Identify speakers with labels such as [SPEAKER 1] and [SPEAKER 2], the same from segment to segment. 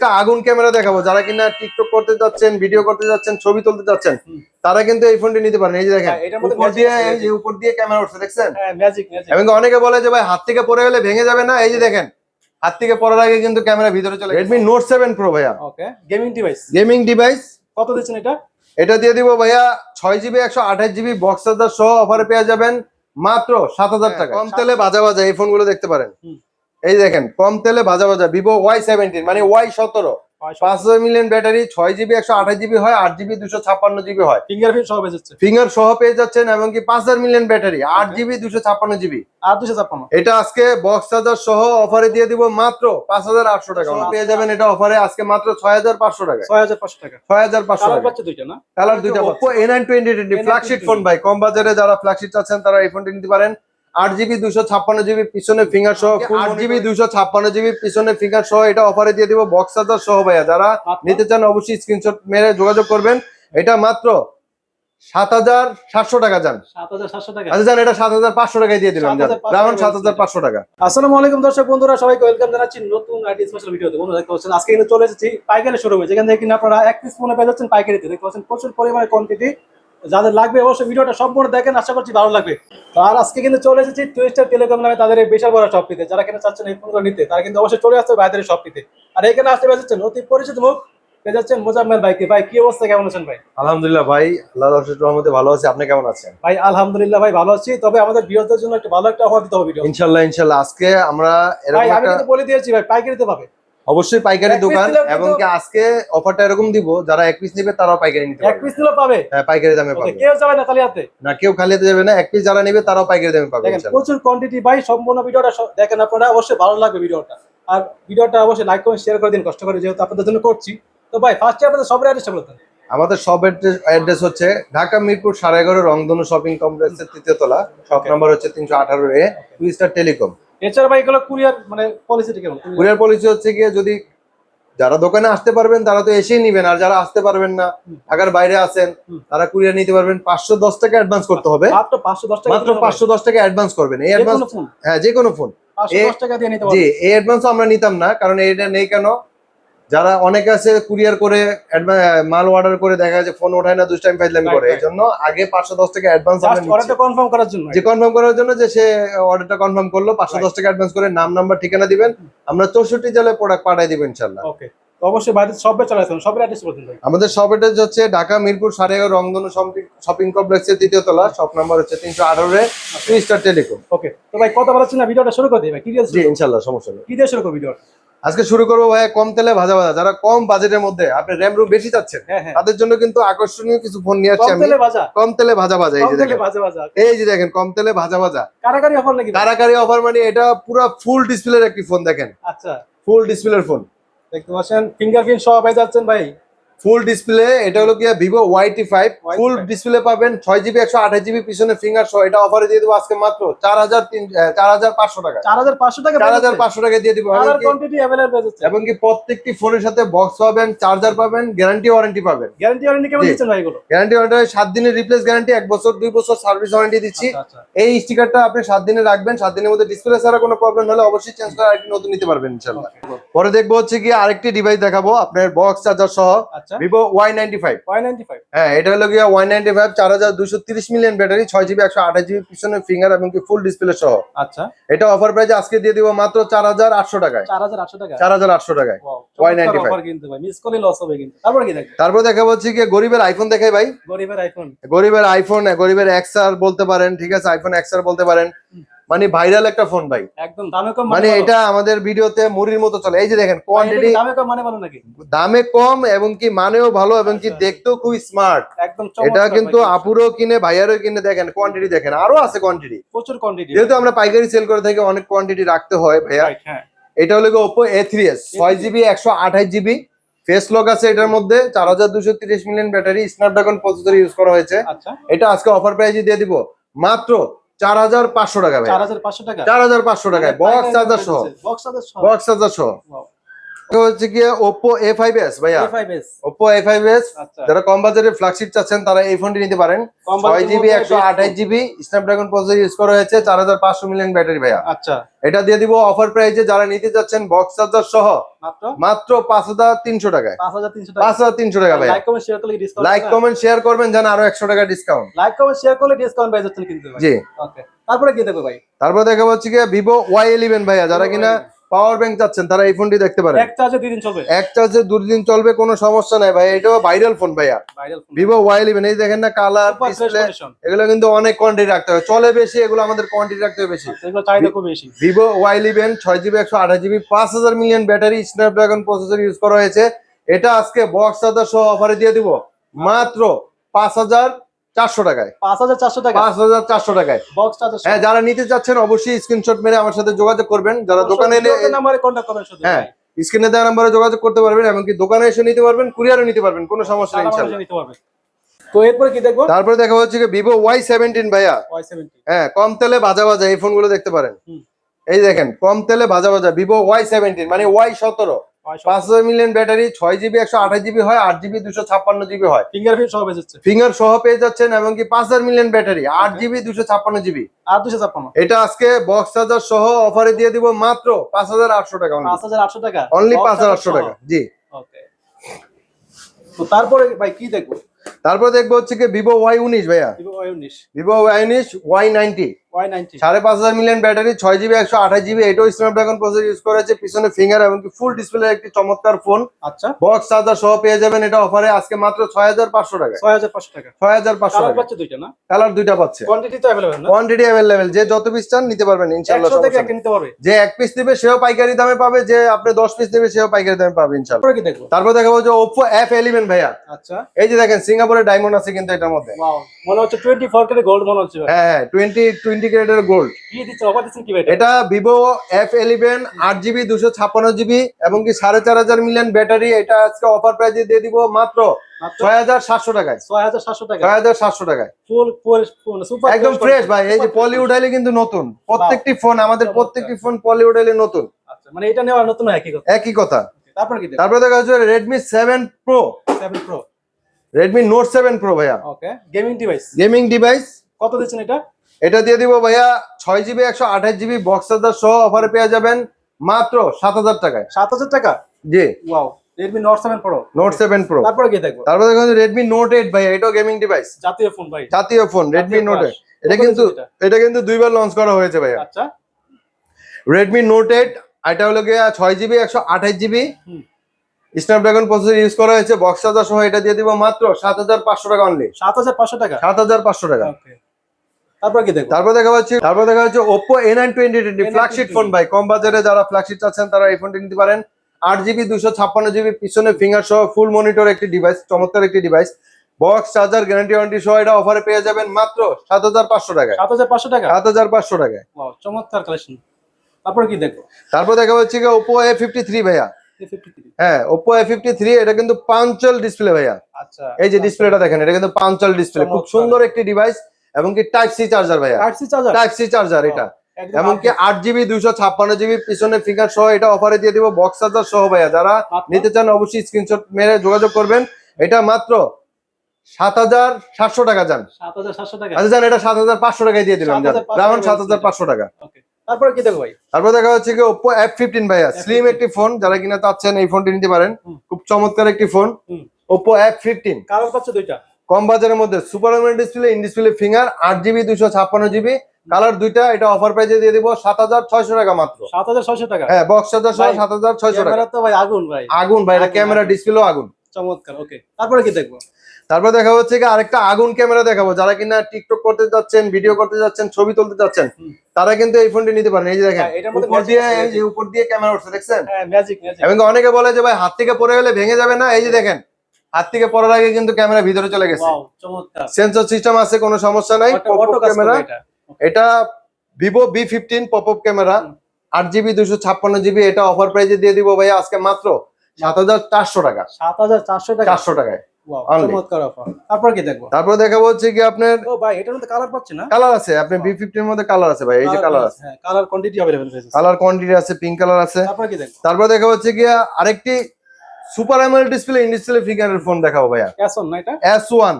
[SPEAKER 1] একটা আগুন ক্যামেরা দেখাবো। যারা কিনা টিকটক করতে যাচ্ছেন ভিডিও করতে যাচ্ছেন ছবি তুলতে যাচ্ছেন তারা কিন্তু এই ফোনটি নিতে পারেন। এই যে দেখেন
[SPEAKER 2] হ্যাঁ,
[SPEAKER 1] উপর দিয়ে এই যে উপর দিয়ে ক্যামেরা উঠছে দেখছেন?
[SPEAKER 2] হ্যাঁ ম্যাজিক ম্যাজিক
[SPEAKER 1] এবং অনেকে বলে যে ভাই হাত থেকে পড়ে গেলে ভেঙে যাবে না? এই যে দেখেন হাত থেকে পড়ার আগে কিন্তু ক্যামেরা ভিতরে চলে রেডমি নোট সেভেন প্রো ভাইয়া।
[SPEAKER 2] Okay gaming device
[SPEAKER 1] gaming device
[SPEAKER 2] কত দিচ্ছেন এটা?
[SPEAKER 1] এটা দিয়ে দিব ভাইয়া ছয় জিবি একশো আঠাশ জিবি বক্স চার্জার সহ অফারে পেয়ে যাবেন মাত্র সাত হাজার টাকা। কম তেলে ভাজা ভাজা এই ফোনগুলো দেখতে পারেন। এই দেখেন কম তেলে ভাজা ভাজা ভিভো ওয়াই সেভেন্টিন মানে ওয়াই সতেরো। পাঁচ হাজার মিলিয়ন ব্যাটারি ছয় জিবি একশো আঠাশ জিবি হয় আট জিবি দুশো ছাপ্পান্ন জিবি হয়।
[SPEAKER 2] ফিঙ্গারপ্রিন্ট সহ বেজেছে
[SPEAKER 1] ফিঙ্গার সহ পেয়ে যাচ্ছেন পাঁচ হাজার মিলিয়ন ব্যাটারি আট জিবি দুশো ছাপ্পান্ন জিবি
[SPEAKER 2] আর দুশো ছাপ্পান্ন।
[SPEAKER 1] এটা আজকে বক্স চার্জার সহ অফারে দিয়ে দিব মাত্র পাঁচ হাজার আটশো টাকা। পেয়ে যাবেন এটা অফারে আজকে মাত্র ছয় হাজার পাঁচশো টাকা।
[SPEAKER 2] ছয় হাজার পাঁচশো টাকা।
[SPEAKER 1] ছয় হাজার পাঁচশো টাকা।
[SPEAKER 2] দুইটা না?
[SPEAKER 1] কালার দুইটা Oppo A nine twenty twenty flagship phone ভাই কম বাজারে যারা ফ্ল্যাগশিপ চাচ্ছেন তারা এই ফোনটি নিতে পারেন। আট জিবি দুশো ছাপ্পান্ন জিবি পিছনে ফিঙ্গার সহ আট জিবি দুশো ছাপ্পান্ন জিবি পিছনে ফিঙ্গার সহ এটা অফারে দিয়ে দিব বক্স চার্জার সহ ভাইয়া। যারা নিতে চান অবশ্যই স্ক্রিনশট মেরে যোগাযোগ করবেন। এটা মাত্র সাত হাজার সাতশো টাকা যান। আচ্ছা যান এটা সাত হাজার পাঁচশো টাকায় দিয়ে দিলাম রাউন্ড সাত হাজার পাঁচশো টাকা।
[SPEAKER 2] আসসালামু আলাইকুম দর্শক বন্ধুরা সবাইকে ওয়েলকাম জানাচ্ছি নতুন আইটি স্পেশাল ভিডিওতে বন্ধুরা দেখতে পাচ্ছেন আজকে কিন্তু চলে এসেছি পাইকারি শুরু হয়েছে যেখান থেকে কিনা আপনারা এক পিস ফোনে পেয়ে যাচ্ছেন পাইকারিতে। দেখতে পাচ্ছেন প্রচুর পরিমাণে কোয়ান্টিটি যাদের লাগবে অবশ্যই ভিডিওটা সম্পূর্ণ দেখেন আশা করছি ভালো লাগবে। আর আজকে কিন্তু চলে এসেছি টুইস্টার টেলিকম নামে তাদের এই বিশাল বড় শপটিতে যারা কিনা চাচ্ছেন এই ফোনগুলো নিতে তারা কিন্তু অবশ্যই চলে আসতে বাইরের শপটিতে আর এখানে আসতে পেয়ে যাচ্ছেন অতি পরিচিত মুখ যাচ্ছেন মোজাম্মেল ভাইকে ভাই কি অবস্থা? কেমন আছেন ভাই?
[SPEAKER 1] আলহামদুলিল্লাহ ভাই আল্লাহ রহমতে ভালো আছে। আপনি কেমন আছেন?
[SPEAKER 2] ভাই আলহামদুলিল্লাহ ভাই ভালো আছি। তবে আমাদের বিরোধের জন্য একটা ভালো একটা অফার দিতে হবে
[SPEAKER 1] ইনশাল্লাহ ইনশাল্লাহ। আজকে আমরা এরকম
[SPEAKER 2] আমি বলে দিয়েছি ভাই পাইকারিতে পাবে।
[SPEAKER 1] অবশ্যই পাইকারি দোকান এবং কি আজকে অফারটা এরকম দিব যারা এক পিস নেবে তারাও পাইকারি নিতে পারবে।
[SPEAKER 2] এক পিস দিলেও পাবে?
[SPEAKER 1] হ্যাঁ পাইকারি দামে পাবে।
[SPEAKER 2] কেউ যাবে না খালি হাতে?
[SPEAKER 1] না কেউ খালি হাতে যাবে না এক পিস যারা নেবে তারাও পাইকারি দামে পাবে
[SPEAKER 2] দেখেন প্রচুর কোয়ান্টিটি ভাই সম্পূর্ণ ভিডিওটা দেখেন আপনারা অবশ্যই ভালো লাগবে ভিডিওটা। আর ভিডিওটা অবশ্যই লাইক করে শেয়ার করে দিন কষ্ট করে যেহেতু আপনাদের জন্য করছি। তো ভাই ফার্স্টে আপনাদের সবার অ্যাড্রেসটা বলতেন
[SPEAKER 1] আমাদের সব অ্যাড্রেস হচ্ছে ঢাকা মিরপুর সাড়ে এগারো রংধনু শপিং কমপ্লেক্সের তৃতীয় তলা শপ নাম্বার হচ্ছে তিনশো আঠারো এ টু স্টার টেলিকম
[SPEAKER 2] এছাড়া ভাই এগুলো কুরিয়ার মানে পলিসিটা কেমন?
[SPEAKER 1] কুরিয়ার পলিসি হচ্ছে গিয়ে যদি যারা দোকানে আসতে পারবেন তারা তো এসেই নিবেন আর যারা আসতে পারবেন না। ঢাকার বাইরে আছেন তারা কুরিয়ার নিতে পারবেন পাঁচশো দশ টাকা অ্যাডভান্স করতে হবে।
[SPEAKER 2] মাত্র পাঁচশো দশ টাকা
[SPEAKER 1] অ্যাডভান্স করবেন। এই অ্যাডভান্স হ্যাঁ যে কোনো ফোন জি এই অ্যাডভান্স আমরা নিতাম না কারণ এটা নেই কেন? যারা অনেকে আছে কুরিয়ার করে মাল অর্ডার করে দেখা যায় ফোন ওঠায় না দুষ্টাইম ফাইজলামি করে। এই জন্য আগে পাঁচশো দশ টাকা অ্যাডভান্স।
[SPEAKER 2] অর্ডারটা কনফার্ম করার জন্য?
[SPEAKER 1] যে কনফার্ম করার জন্য যে সে অর্ডারটা কনফার্ম করল পাঁচশো দশ টাকা অ্যাডভান্স করে নাম নাম্বার ঠিকানা দিবেন। আমরা চৌষট্টি জেলায় প্রোডাক্ট পাঠাই দিব ইনশাল্লাহ
[SPEAKER 2] ওকে অবশ্যই বাইরে সবে চলে আসবেন সবের অ্যাড্রেস বলতেন ভাই।
[SPEAKER 1] আমাদের শপ অ্যাড্রেস হচ্ছে ঢাকা মিরপুর সাড়ে এগারো রংধনু শপিং কমপ্লেক্সের তৃতীয় তলা। শপ নাম্বার হচ্ছে তিনশো আঠারো স্টার টেলিকম
[SPEAKER 2] ওকে তো ভাই কথা বলাচ্ছি না ভিডিওটা শুরু করে দিই ভাই কি দিয়ে
[SPEAKER 1] ইনশাল্লাহ সমস্যা নেই।
[SPEAKER 2] কি দিয়ে শুরু করব ভিডিওটা
[SPEAKER 1] আজকে শুরু করব ভাই কম তেলে ভাজা ভাজা। যারা কম বাজেটের মধ্যে আপনি র্যাম রুম বেশি চাচ্ছেন
[SPEAKER 2] হ্যাঁ হ্যাঁ।
[SPEAKER 1] তাদের জন্য কিন্তু আকর্ষণীয় কিছু ফোন নিয়ে আসছে
[SPEAKER 2] কম
[SPEAKER 1] আমি।
[SPEAKER 2] তেলে ভাজা?
[SPEAKER 1] কম তেলে ভাজা ভাজা এই যে দেখেন।
[SPEAKER 2] ভাজা ভাজা
[SPEAKER 1] এই যে দেখেন কম তেলে ভাজা ভাজা।
[SPEAKER 2] কারাকারি অফার নাকি
[SPEAKER 1] কারাকারি অফার মানে এটা পুরো ফুল ডিসপ্লের একটি ফোন দেখেন।
[SPEAKER 2] আচ্ছা।
[SPEAKER 1] ফুল ডিসপ্লের ফোন
[SPEAKER 2] দেখতে পাচ্ছেন ফিঙ্গারপ্রিন্ট সহ পেয়ে যাচ্ছেন ভাই।
[SPEAKER 1] ফুল ডিসপ্লে এটা হলো কি Vivo YT five full display পাবেন ছয় জিবি একশো আঠাশ জিবি পিছনে ফিঙ্গার সহ এটা অফারে দিয়ে দেবো আজকে মাত্র চার হাজার তিন চার হাজার পাঁচশো টাকা।
[SPEAKER 2] চার হাজার পাঁচশো টাকা
[SPEAKER 1] চার হাজার পাঁচশো টাকা দিয়ে দিব। এবং কি প্রত্যেকটি ফোনের সাথে বক্স পাবেন চার্জার পাবেন গ্যারান্টি ওয়ারেন্টি পাবেন।
[SPEAKER 2] গ্যারান্টি ওয়ারেন্টি কেমন দিচ্ছেন ভাই এগুলো?
[SPEAKER 1] গ্যারান্টি ওয়ারেন্টি সাত দিনের রিপ্লেস গ্যারান্টি এক বছর দুই বছর সার্ভিস ওয়ারেন্টি দিচ্ছি।
[SPEAKER 2] আচ্ছা, আচ্ছা।
[SPEAKER 1] এই স্টিকারটা আপনি সাত দিনে রাখবেন সাত দিনের মধ্যে ডিসপ্লে ছাড়া কোনো প্রবলেম হলে অবশ্যই চেঞ্জ করে আরেকটি নতুন নিতে পারবেন ইনশাল্লাহ পরে দেখব হচ্ছে কি আরেকটি ডিভাইস দেখাবো আপনার বক্স চার্জার সহ।
[SPEAKER 2] আচ্ছা।
[SPEAKER 1] Vivo Y ninety five
[SPEAKER 2] Y ninety five
[SPEAKER 1] হ্যাঁ এটা হলো গিয়ে ওয়াই নাইনটি ফাইভ চার হাজার দুশো তিরিশ মিলিয়ন ব্যাটারি ছয় জিবি একশো আঠাশ জিবি পিছনে ফিঙ্গার এবং কি ফুল ডিসপ্লে সহ।
[SPEAKER 2] আচ্ছা।
[SPEAKER 1] এটা অফার প্রাইস আজকে দিয়ে দিব মাত্র চার হাজার আটশো টাকায়।
[SPEAKER 2] চার হাজার আটশো টাকা
[SPEAKER 1] চার হাজার আটশো টাকায়।
[SPEAKER 2] Wow,
[SPEAKER 1] Y95
[SPEAKER 2] চমৎকার offer কিন্তু ভাই মিস করলে লস হবে কিন্তু। তারপর কি দেখবে?
[SPEAKER 1] তারপর দেখা হচ্ছে কি গরিবের আইফোন দেখাই ভাই।
[SPEAKER 2] গরিবের আইফোন
[SPEAKER 1] গরিবের আইফোন গরিবের এক্সআর বলতে পারেন ঠিক আছে আইফোন এক্সআর বলতে পারেন। মানে ভাইরাল একটা ফোন ভাই।
[SPEAKER 2] একদম। দামে কম
[SPEAKER 1] মানে এটা আমাদের ভিডিওতে মুড়ির মতো চলে। এই যে দেখেন কোয়ান্টিটি
[SPEAKER 2] দামে কম মানে ভালো নাকি?
[SPEAKER 1] দামে কম এবং কি মানেও ভালো এবং কি
[SPEAKER 2] আচ্ছা।
[SPEAKER 1] দেখতেও খুব স্মার্ট
[SPEAKER 2] একদম
[SPEAKER 1] এটা কিন্তু আপুরও কিনে ভাইয়ারও কিনে দেখেন কোয়ান্টিটি দেখেন আরও আছে কোয়ান্টিটি
[SPEAKER 2] প্রচুর কোয়ান্টিটি
[SPEAKER 1] যেহেতু আমরা পাইকারি সেল করে থাকি অনেক কোয়ান্টিটি রাখতে হয় ভাইয়া।
[SPEAKER 2] হ্যাঁ।
[SPEAKER 1] এটা হলো ওপো এ থ্রি এস ছয় জিবি একশো আঠাশ জিবি ফেস লক আছে এটার মধ্যে চার হাজার দুশো তিরিশ million battery Snapdragon processor use করা হয়েছে।
[SPEAKER 2] আচ্ছা।
[SPEAKER 1] এটা আজকে অফার প্রাইসে দিয়ে দিব। মাত্র চার হাজার পাঁচশো টাকা ভাই
[SPEAKER 2] চার হাজার পাঁচশো টাকা।
[SPEAKER 1] চার হাজার পাঁচশো টাকায়। বক্স চার্জার সহ।
[SPEAKER 2] বক্স চার্জার সহ।
[SPEAKER 1] বক্স চার্জার সহ. হচ্ছে কি ফাইভ এস ভাইয়া।
[SPEAKER 2] A5s
[SPEAKER 1] Oppo A five S
[SPEAKER 2] আচ্ছা।
[SPEAKER 1] যারা কম বাজারে ফ্ল্যাগশিপ চাচ্ছেন তারা এই ফোনটি নিতে পারেন। আঠাশ জিবি স্ন্যাপড্রাগন প্রসেসর ইউজ করা হয়েছে চার হাজার পাঁচশো মিলিয়ন ব্যাটারি ভাইয়া।
[SPEAKER 2] আচ্ছা।
[SPEAKER 1] এটা দিয়ে দিব অফার প্রাইসে যারা নিতে যাচ্ছেন বক্স চার্জার সহ
[SPEAKER 2] মাত্র?
[SPEAKER 1] মাত্র পাঁচ হাজার তিনশো টাকায়।
[SPEAKER 2] পাঁচ হাজার তিনশো
[SPEAKER 1] পাঁচ
[SPEAKER 2] টাকা
[SPEAKER 1] হাজার তিনশো টাকা ভাইয়া।
[SPEAKER 2] লাইক কমেন্ট শেয়ার করলে ডিসকাউন্ট
[SPEAKER 1] লাইক কমেন্ট শেয়ার করবেন যেন আরও একশো টাকা ডিসকাউন্ট
[SPEAKER 2] লাইক কমেন্ট শেয়ার করলে ডিসকাউন্ট পেয়ে যাচ্ছেন কিন্তু
[SPEAKER 1] জি।
[SPEAKER 2] ওকে তারপরে কি দেখো ভাই?
[SPEAKER 1] তারপর দেখা হচ্ছে কি ভিভো ওয়াই ইলেভেন ভাইয়া। যারা কিনা
[SPEAKER 2] Y11
[SPEAKER 1] পাওয়ার ব্যাংক চাচ্ছেন তারা এই ফোনটি দেখতে পারেন।
[SPEAKER 2] এক চার্জে দুই দিন চলবে।
[SPEAKER 1] এক চার্জে দুদিন চলবে কোনো সমস্যা নাই ভাই এটাও ভাইরাল ফোন ভাইয়া। ভিভো ওয়াই ইলেভেন এই দেখেন না কালার ডিসপ্লে এগুলো কিন্তু অনেক কোয়ান্টিটি রাখতে হবে। চলে বেশি এগুলো আমাদের কোয়ান্টিটি রাখতে হবে বেশি।
[SPEAKER 2] এগুলো চাহিদা খুব বেশি।
[SPEAKER 1] ভিভো ওয়াই ইলেভেন ছয় জিবি একশো আঠাশ জিবি পাঁচ হাজার million battery Snapdragon processor use করা হয়েছে। এটা আজকে বক্স চার্জার সহ অফারে দিয়ে দিব। মাত্র পাঁচ হাজার চারশো টাকায়।
[SPEAKER 2] পাঁচ হাজার চারশো টাকা?
[SPEAKER 1] পাঁচ হাজার চারশো টাকায়। হ্যাঁ যারা নিতে চাচ্ছেন অবশ্যই স্ক্রিনশট মেরে আমার সাথে যোগাযোগ করবেন। যারা দোকানে
[SPEAKER 2] শুধু।
[SPEAKER 1] হ্যাঁ স্ক্রিনে দেওয়া নাম্বারে যোগাযোগ করতে পারবেন এমনকি দোকানে এসে নিতে পারবেন কুরিয়ারও নিতে পারবেন কোনো সমস্যা নেই
[SPEAKER 2] তো এরপরে কি দেখব?
[SPEAKER 1] তারপরে দেখা হচ্ছে ভিভো ওয়াই সেভেন্টিন ভাইয়া। হ্যাঁ কম তেলে ভাজা ভাজা এই ফোনগুলো দেখতে পারেন। এই দেখেন কম তেলে ভাজা ভাজা ভিভো ওয়াই সেভেন্টিন মানে ওয়াই সতেরো। পাঁচ হাজার মিলিয়ন ব্যাটারি ছয় জিবি একশো আঠাশ জিবি হয় আট জিবি দুশো ছাপ্পান্ন জিবি হয়।
[SPEAKER 2] ফিঙ্গারপ্রিন্ট সহ বেজেছে
[SPEAKER 1] ফিঙ্গার সহ পেয়ে যাচ্ছেন এমনকি পাঁচ হাজার মিলিয়ন ব্যাটারি আট জিবি দুশো ছাপ্পান্ন জিবি
[SPEAKER 2] আর দুশো ছাপ্পান্ন।
[SPEAKER 1] এটা আজকে বক্স চার্জার সহ অফারে দিয়ে দিব মাত্র পাঁচ হাজার আটশো টাকা
[SPEAKER 2] পাঁচ হাজার আটশো টাকা?
[SPEAKER 1] অনলি পাঁচ হাজার আটশো টাকা জি।
[SPEAKER 2] ওকে তো তারপরে ভাই কি দেখব?
[SPEAKER 1] তারপর দেখব হচ্ছে কি ভিভো ওয়াই উনিশ ভাইয়া।
[SPEAKER 2] ভিভো ওয়াই উনিশ।
[SPEAKER 1] ভিভো ওয়াই উনিশ ওয়াই নাইনটি সাড়ে পাঁচ হাজার মিলিয়ন ব্যাটারি ছয় জিবি একশো আঠাশ জিবি এটাও স্ন্যাপড্রাগন প্রসেসর ইউজ করেছে পিছনে ফিঙ্গার এমনকি ফুল ডিসপ্লে একটি চমৎকার ফোন
[SPEAKER 2] আচ্ছা।
[SPEAKER 1] বক্স চার্জার সহ পেয়ে যাবেন এটা অফারে আজকে মাত্র ছয় হাজার পাঁচশো টাকা
[SPEAKER 2] ছয় হাজার পাঁচশো টাকা।
[SPEAKER 1] ছয় হাজার পাঁচশো টাকা
[SPEAKER 2] পাচ্ছে দুইটা না?
[SPEAKER 1] কালার দুইটা পাচ্ছে।
[SPEAKER 2] কোয়ান্টিটি তো অ্যাভেলেবেল
[SPEAKER 1] কোয়ান্টিটি অ্যাভেলেবেল যে যত পিস চান নিতে পারবেন।
[SPEAKER 2] নিতে পারবে।
[SPEAKER 1] যে এক পিস নেবে সেও পাইকারি দামে পাবে যে আপনি দশ পিস নেবে সেও পাইকারি দামে পাবে
[SPEAKER 2] তারপরে দেখব?
[SPEAKER 1] যে ওপো এফ এলিভেন ভাইয়া।
[SPEAKER 2] আচ্ছা।
[SPEAKER 1] এই যে দেখেন সিঙ্গাপুরের ডায়মন্ড আছে কিন্তু এটার মধ্যে।
[SPEAKER 2] মনে হচ্ছে টোয়েন্টি ফোর কেটে গোল্ড মনে হচ্ছে।
[SPEAKER 1] হ্যাঁ হ্যাঁ টোয়েন্টি টোয়েন্টি ক্যারেটের গোল্ড
[SPEAKER 2] এটা?
[SPEAKER 1] ভিভো এফ এলিভেন আট জিবি দুশো ছাপ্পান্ন জিবি এবং কি সাড়ে চার হাজার মিলিয়ন ব্যাটারি এটা আজকে অফার প্রাইজে দিয়ে দিব মাত্র
[SPEAKER 2] মাত্র?
[SPEAKER 1] ছয় হাজার সাতশো টাকায়।
[SPEAKER 2] ছয় হাজার সাতশো টাকা
[SPEAKER 1] ছয় হাজার সাতশো টাকায়।
[SPEAKER 2] ফুল ফুল সুপার
[SPEAKER 1] একদম ফ্রেশ ভাই এই যে পলি উঠাইলে কিন্তু নতুন। প্রত্যেকটি ফোন আমাদের প্রত্যেকটি ফোন পলি উঠাইলে নতুন।
[SPEAKER 2] আচ্ছা মানে এটা নেওয়ার নতুন একই কথা?
[SPEAKER 1] একই কথা।
[SPEAKER 2] তারপরে কি
[SPEAKER 1] তারপরে দেখা যাচ্ছে Redmi seven pro
[SPEAKER 2] seven pro
[SPEAKER 1] Redmi note seven pro ভাইয়া।
[SPEAKER 2] Okay gaming device
[SPEAKER 1] gaming device
[SPEAKER 2] কত দিচ্ছেন এটা?
[SPEAKER 1] এটা দিয়ে দিব ভাইয়া ছয় জিবি একশো আঠাশ জিবি বক্স চার্জার সহ অফারে পেয়ে যাবেন মাত্র সাত হাজার টাকায়।
[SPEAKER 2] সাত হাজার টাকা?
[SPEAKER 1] জি।
[SPEAKER 2] Wow Redmi note seven pro
[SPEAKER 1] note seven pro
[SPEAKER 2] তারপরে কি দেখব?
[SPEAKER 1] তারপরে দেখুন রেডমি নোট এইট ভাইয়া এটাও গেমিং ডিভাইস
[SPEAKER 2] জাতীয় ফোন ভাই।
[SPEAKER 1] জাতীয় ফোন রেডমি নোট
[SPEAKER 2] crush।
[SPEAKER 1] এটা কিন্তু
[SPEAKER 2] এটা?
[SPEAKER 1] কিন্তু দুইবার লঞ্চ করা হয়েছে ভাইয়া।
[SPEAKER 2] আচ্ছা।
[SPEAKER 1] রেডমি নোট এইট এটা হলো গিয়া ছয় জিবি একশো আঠাশ জিবি। স্ন্যাপড্রাগন প্রসেসর ইউজ করা হয়েছে বক্স চার্জার সহ এটা দিয়ে দিব মাত্র সাত হাজার পাঁচশো টাকা অনলি
[SPEAKER 2] সাত হাজার পাঁচশো টাকা?
[SPEAKER 1] সাত হাজার পাঁচশো টাকা।
[SPEAKER 2] ওকে তারপর কি দেখব?
[SPEAKER 1] তারপর দেখা যাচ্ছে তারপর দেখা যাচ্ছে ফ্ল্যাগশিপ ফোন ভাই। কম বাজারে যারা ফ্ল্যাগশিপ চাচ্ছেন তারা এই ফোনটি নিতে পারেন। আট জিবি দুশো ছাপ্পান্ন জিবি পিছনে ফিঙ্গার সহ ফুল মনিটর একটি ডিভাইস চমৎকার একটি device box charger guarantee warranty সহ এটা অফারে পেয়ে যাবেন মাত্র সাত হাজার পাঁচশো টাকায়।
[SPEAKER 2] সাত হাজার পাঁচশো টাকা?
[SPEAKER 1] সাত হাজার পাঁচশো টাকায়।
[SPEAKER 2] চমৎকার কালেকশন তারপর কি
[SPEAKER 1] তারপর দেখা যাচ্ছে কি ওপো এ ফিফটি থ্রি ভাইয়া। হ্যাঁ ওপো এ ফিফটি থ্রি এটা কিন্তু পাঞ্চল ডিসপ্লে ভাইয়া।
[SPEAKER 2] আচ্ছা।
[SPEAKER 1] এই যে ডিসপ্লেটা দেখেন এটা কিন্তু পাঞ্চল ডিসপ্লে খুব সুন্দর একটি ডিভাইস এবং কি টাইপ সি চার্জার ভাইয়া?
[SPEAKER 2] Type C charger
[SPEAKER 1] type C charger এটা।
[SPEAKER 2] একদম
[SPEAKER 1] এমনকি আট জিবি দুইশো ছাপ্পান্ন জিবি পিছনে ফিঙ্গার সহ এটা অফারে দিয়ে দিব বক্স চার্জার সহ ভাইয়া। যারা নিতে চান অবশ্যই স্ক্রিনশট মেরে যোগাযোগ করবেন। এটা মাত্র সাত হাজার সাতশো টাকা যান। আচ্ছা যান এটা সাত হাজার পাঁচশো টাকায় দিয়ে দিলাম যান।
[SPEAKER 2] 7,500
[SPEAKER 1] রাউন্ড সাত হাজার পাঁচশো টাকা।
[SPEAKER 2] তারপরে কি দেখব ভাই?
[SPEAKER 1] তারপর দেখা যাচ্ছে কি ওপো এফ ফিফটিন ভাইয়া। স্লিম একটি ফোন যারা কিনা চাচ্ছেন এই ফোনটি নিতে পারেন। খুব চমৎকার একটি phone. Oppo F fifteen
[SPEAKER 2] colour পাচ্ছে দুইটা।
[SPEAKER 1] কম বাজারের মধ্যে super AMOLED display in display finger আট জিবি দুশো ছাপ্পান্ন জিবি। কালার দুইটা এটা অফার প্রাইজে দিয়ে দিব সাত হাজার ছয়শো টাকা মাত্র।
[SPEAKER 2] সাত হাজার ছয়শো টাকা?
[SPEAKER 1] হ্যাঁ বক্স চার্জার সহ সাত হাজার ছয়শো টাকা।
[SPEAKER 2] ক্যামেরা তো ভাই আগুন ভাই।
[SPEAKER 1] আগুন ভাই এটা ক্যামেরা। ডিসপ্লেও আগুন।
[SPEAKER 2] চমৎকার ওকে তারপরে কি দেখব?
[SPEAKER 1] তারপর দেখা হচ্ছে কি আরেকটা আগুন ক্যামেরা দেখাবো। যারা কিনা টিকটক করতে যাচ্ছেন ভিডিও করতে যাচ্ছেন ছবি তুলতে যাচ্ছেন তারা কিন্তু এই ফোনটি নিতে পারেন। এই যে দেখেন
[SPEAKER 2] হ্যাঁ,
[SPEAKER 1] উপর দিয়ে এই যে উপর দিয়ে ক্যামেরা উঠছে দেখছেন?
[SPEAKER 2] হ্যাঁ
[SPEAKER 1] এবং অনেকে বলে যে ভাই হাত থেকে পড়ে গেলে ভেঙে যাবে না? এই যে দেখেন হাত থেকে পড়ার আগে কিন্তু ক্যামেরা ভিতরে চলে গেছে। সেন্সর সিস্টেম আছে কোনো সমস্যা নাই ক্যামেরা।
[SPEAKER 2] এটা।
[SPEAKER 1] Vivo B fifteen pop up camera আট জিবি দুশো ছাপ্পান্ন জিবি এটা অফার প্রাইজে দিয়ে দিব ভাই আজকে মাত্র সাত হাজার চারশো টাকা।
[SPEAKER 2] সাত হাজার চারশো টাকা।
[SPEAKER 1] চারশো টাকায়।
[SPEAKER 2] তারপর কি দেখব?
[SPEAKER 1] তারপর হচ্ছে কি আপনার
[SPEAKER 2] কালার
[SPEAKER 1] আছে আপনি ফিফটির মধ্যে কালার আছে ভাই এই যে কালার
[SPEAKER 2] কালার কোয়ান্টিটি
[SPEAKER 1] আছে। পিঙ্ক কালার আছে
[SPEAKER 2] তারপর
[SPEAKER 1] দেখা হচ্ছে কি আরেকটি super AMOLED display in display ফিঙ্গারের phone দেখাবো ভাইয়া।
[SPEAKER 2] ক্যাশন না এটা?
[SPEAKER 1] এস ওয়ান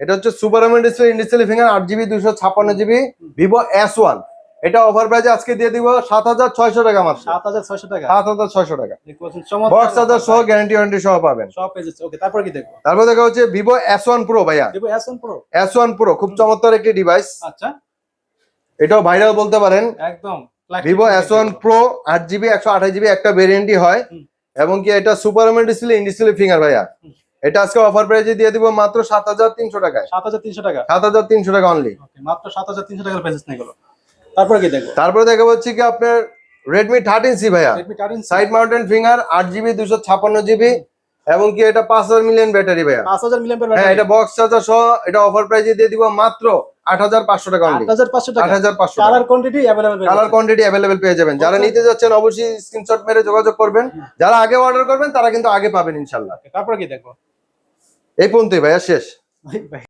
[SPEAKER 1] এটা হচ্ছে super AMOLED display in display finger আট জিবি দুশো ছাপ্পান্ন জিবি ভিভো এস ওয়ান এটা অফার প্রাইজে আজকে দিয়ে দিব সাত হাজার ছয়শো টাকা মাত্র।
[SPEAKER 2] সাত হাজার ছয়শো টাকা।
[SPEAKER 1] সাত হাজার ছয়শো টাকা। বক্স চার্জার সহ গ্যারান্টি ওয়ারেন্টি সহ পাবেন।
[SPEAKER 2] সব পেয়েছে ওকে তারপর কি দেখব?
[SPEAKER 1] তারপর দেখা হচ্ছে ভিভো এস ওয়ান প্রো ভাইয়া।
[SPEAKER 2] প্রো
[SPEAKER 1] এস ওয়ান প্রো খুব চমৎকার একটি ডিভাইস
[SPEAKER 2] আচ্ছা।
[SPEAKER 1] এটাও ভাইরাল বলতে পারেন।
[SPEAKER 2] একদম।
[SPEAKER 1] ভিভো এস ওয়ান প্রো আট জিবি একশো আঠাশ জিবি একটা ভেরিয়েন্টই হয়। এবং কি এটা super display in display finger ভাইয়া? এটা আজকে অফার প্রাইসে দিয়ে দিব মাত্র সাত হাজার তিনশো টাকায়।
[SPEAKER 2] সাত হাজার তিনশো টাকা।
[SPEAKER 1] সাত হাজার তিনশো টাকা অনলি
[SPEAKER 2] ওকে মাত্র সাত হাজার তিনশো টাকার প্রাইসেস নেই গেলো। তারপর কি দেখব?
[SPEAKER 1] তারপরে দেখা হচ্ছে কি আপনার রেডমি থার্টিন সি ভাইয়া।
[SPEAKER 2] থার্টিন
[SPEAKER 1] সাইড মাউন্টেন ফিঙ্গার আট জিবি দুশো ছাপান্ন জিবি এবং কি এটা পাঁচ হাজার মিলিয়ন ব্যাটারি ভাইয়া?
[SPEAKER 2] পাঁচ হাজার মিলিয়ন
[SPEAKER 1] হ্যাঁ এটা বক্স চার্জার সহ এটা অফার প্রাইসে দিয়ে দিব মাত্র আট হাজার পাঁচশো টাকা অনলি
[SPEAKER 2] আট হাজার পাঁচশো
[SPEAKER 1] আট
[SPEAKER 2] টাকা।
[SPEAKER 1] হাজার পাঁচশো
[SPEAKER 2] colour quantity available
[SPEAKER 1] colour quantity available পেয়ে যাবেন। যারা নিতে যাচ্ছেন অবশ্যই স্ক্রিনশট মেরে যোগাযোগ করবেন। যারা আগে অর্ডার করবেন তারা কিন্তু আগে পাবেন ইনশাল্লাহ।
[SPEAKER 2] তারপর কি দেখব?
[SPEAKER 1] এই পর্যন্তই ভাইয়া শেষ।